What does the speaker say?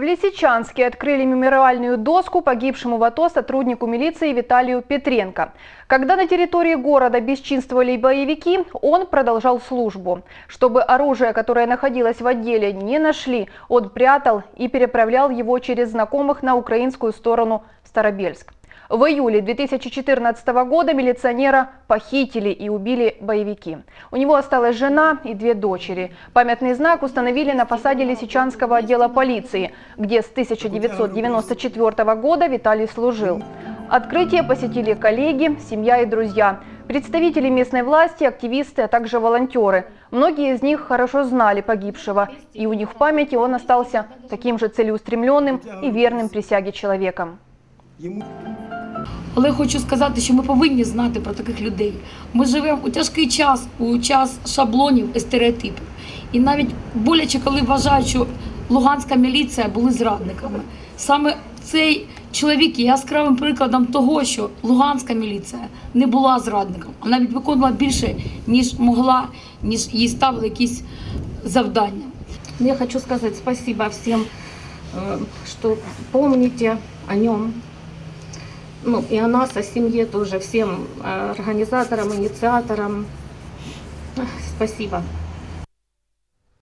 В Лисичанске открыли мемориальную доску погибшему в АТО сотруднику милиции Виталию Петренко. Когда на территории города бесчинствовали боевики, он продолжал службу. Чтобы оружие, которое находилось в отделе, не нашли, он прятал и переправлял его через знакомых на украинскую сторону Старобельск. В июле 2014 года милиционера похитили и убили боевики. У него осталась жена и две дочери. Памятный знак установили на фасаде Лисичанского отдела полиции, где с 1994 года Виталий служил. Открытие посетили коллеги, семья и друзья. Представители местной власти, активисты, а также волонтеры. Многие из них хорошо знали погибшего, и у них в памяти он остался таким же целеустремленным и верным присяге человеком. Але хочу сказати, що ми повинні знати про таких людей. Ми живемо у тяжкий час, у час шаблонів і стереотипів. І навіть боляче, коли вважають, що Луганська міліція були зрадниками. Саме цей чоловік є яскравим прикладом того, що Луганська міліція не була зрадником, а навіть виконувала більше, ніж могла, ніж їй ставили якісь завдання. Ну, Я хочу сказать спасибо всем, э, что помните о нем. Ну, и о нас, о семье тоже, всем э, организаторам, инициаторам. Спасибо.